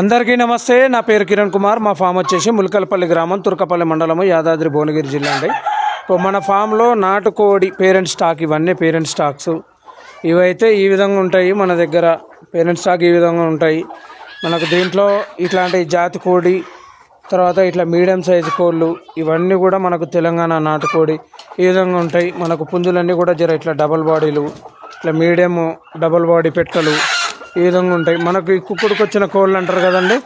అందరికీ నమస్తే. నా పేరు కిరణ్ కుమార్. మా ఫామ్ వచ్చేసి ములకలపల్లి గ్రామం తుర్కపల్లి మండలము యాదాద్రి భువనగిరి జిల్లా అండి. ఇప్పుడు మన ఫామ్లో నాటుకోడి పేరెంట్ స్టాక్ ఇవన్నీ పేరెంట్ స్టాక్స్. ఇవైతే ఈ విధంగా ఉంటాయి. మన దగ్గర పేరెంట్ స్టాక్ ఈ విధంగా ఉంటాయి. మనకు దీంట్లో ఇట్లాంటి జాతి కోడి తర్వాత ఇట్లా మీడియం సైజు కోళ్ళు ఇవన్నీ కూడా మనకు తెలంగాణ నాటుకోడి ఈ విధంగా ఉంటాయి. మనకు పుంజులన్నీ కూడా జర ఇట్లా డబల్ బాడీలు ఇట్లా మీడియం డబల్ బాడీ పెట్టలు ఈ విధంగా ఉంటాయి. మనకు ఈ కుక్కుడికి వచ్చిన కోళ్ళు అంటారు కదండి.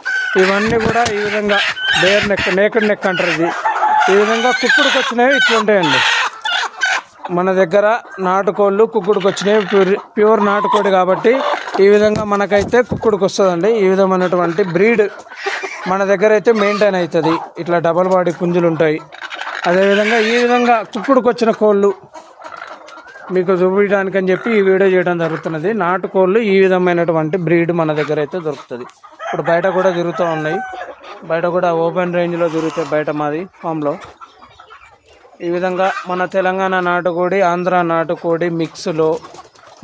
ఇవన్నీ కూడా ఈ విధంగా బేర్ నెక్ నేకడ్ నెక్ అంటారు ఇది. ఈ విధంగా కుక్కుడికి వచ్చినవి ఇట్లుంటాయండి మన దగ్గర నాటుకోళ్ళు కుక్కుడికి వచ్చినవి ప్యూర్ ప్యూర్ నాటుకోడి కాబట్టి ఈ విధంగా మనకైతే కుక్కుడికి వస్తుందండి ఈ విధమైనటువంటి బ్రీడ్ మన దగ్గర అయితే మెయింటైన్ అవుతుంది. ఇట్లా డబల్ బాడీ పుంజులు ఉంటాయి అదేవిధంగా ఈ విధంగా కుక్కుడికి వచ్చిన కోళ్ళు మీకు చూపించడానికి అని చెప్పి ఈ వీడియో చేయడం జరుగుతున్నది. నాటుకోళ్ళు ఈ విధమైనటువంటి బ్రీడ్ మన దగ్గర అయితే దొరుకుతుంది. ఇప్పుడు బయట కూడా తిరుగుతూ ఉన్నాయి. బయట కూడా ఓపెన్ రేంజ్లో తిరుగుతాయి బయట మాది ఫామ్లో. ఈ విధంగా మన తెలంగాణ నాటుకోడి ఆంధ్ర నాటుకోడి మిక్స్లో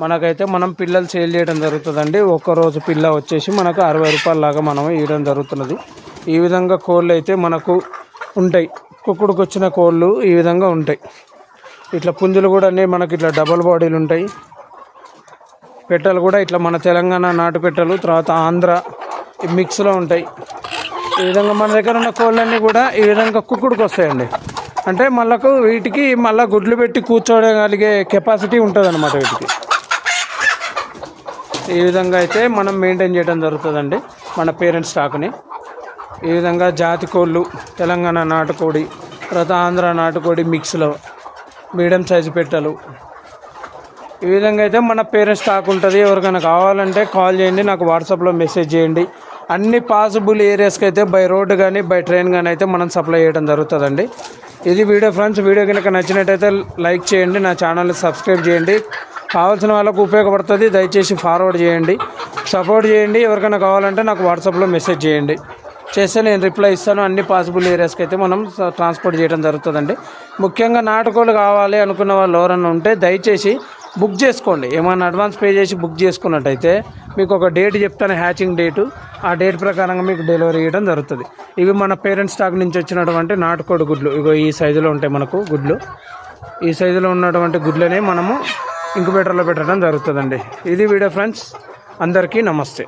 మనకైతే మనం పిల్లలు సేల్ చేయడం జరుగుతుందండి. ఒక్కరోజు పిల్ల వచ్చేసి మనకు అరవై రూపాయల లాగా మనం ఇవ్వడం జరుగుతున్నది. ఈ విధంగా కోళ్ళు అయితే మనకు ఉంటాయి. కుక్కుడికి వచ్చిన కోళ్ళు ఈ విధంగా ఉంటాయి. ఇట్లా పుంజులు కూడా అన్నీ మనకి ఇట్లా డబల్ బాడీలు ఉంటాయి. పెట్టలు కూడా ఇట్లా మన తెలంగాణ నాటు పెట్టలు తర్వాత ఆంధ్ర మిక్స్లో ఉంటాయి. ఈ విధంగా మన దగ్గర ఉన్న కోళ్ళన్నీ కూడా ఈ విధంగా కుక్కుడికి వస్తాయండి. అంటే మళ్ళకు వీటికి మళ్ళీ గుడ్లు పెట్టి కూర్చోగలిగే కెపాసిటీ ఉంటుంది అనమాట వీటికి. ఈ విధంగా అయితే మనం మెయింటైన్ చేయడం జరుగుతుందండి మన పేరెంట్స్ స్టాక్ని. ఈ విధంగా జాతి కోళ్ళు తెలంగాణ నాటుకోడి తర్వాత ఆంధ్ర నాటుకోడి మిక్స్లో మీడియం సైజు పెట్టలు. ఈ విధంగా అయితే మన పేరెంట్స్ స్టాక్ ఉంటుంది. ఎవరికైనా కావాలంటే కాల్ చేయండి నాకు వాట్సాప్లో మెసేజ్ చేయండి. అన్ని పాసిబుల్ ఏరియాస్కి అయితే బై రోడ్డు కానీ బై ట్రైన్ కానీ అయితే మనం సప్లై చేయడం జరుగుతుందండి. ఇది వీడియో ఫ్రెండ్స్ వీడియో కనుక నచ్చినట్టయితే లైక్ చేయండి నా ఛానల్ని సబ్స్క్రైబ్ చేయండి. కావాల్సిన వాళ్ళకు ఉపయోగపడుతుంది దయచేసి ఫార్వర్డ్ చేయండి. సపోర్ట్ చేయండి ఎవరికైనా కావాలంటే నాకు వాట్సాప్లో మెసేజ్ చేయండి. చేస్తే నేను రిప్లై ఇస్తాను. అన్ని పాసిబుల్ ఏరియాస్కి అయితే మనం ట్రాన్స్పోర్ట్ చేయడం జరుగుతుందండి. ముఖ్యంగా నాటుకోలు కావాలి అనుకున్న వాళ్ళు ఎవరన్నా ఉంటే దయచేసి బుక్ చేసుకోండి. ఏమైనా అడ్వాన్స్ పే చేసి బుక్ చేసుకున్నట్టయితే మీకు ఒక డేట్ చెప్తాను హ్యాచింగ్ డేటు. ఆ డేట్ ప్రకారంగా మీకు డెలివరీ ఇవ్వడం జరుగుతుంది. ఇవి మన పేరెంట్స్ స్టాక్ నుంచి వచ్చినటువంటి నాటుకోడి గుడ్లు. ఇగో ఈ సైజులో ఉంటాయి మనకు గుడ్లు. ఈ సైజులో ఉన్నటువంటి గుడ్లనే మనము ఇంక్యుబేటర్లో పెట్టడం జరుగుతుందండి. ఇది వీడియో ఫ్రెండ్స్ అందరికీ నమస్తే.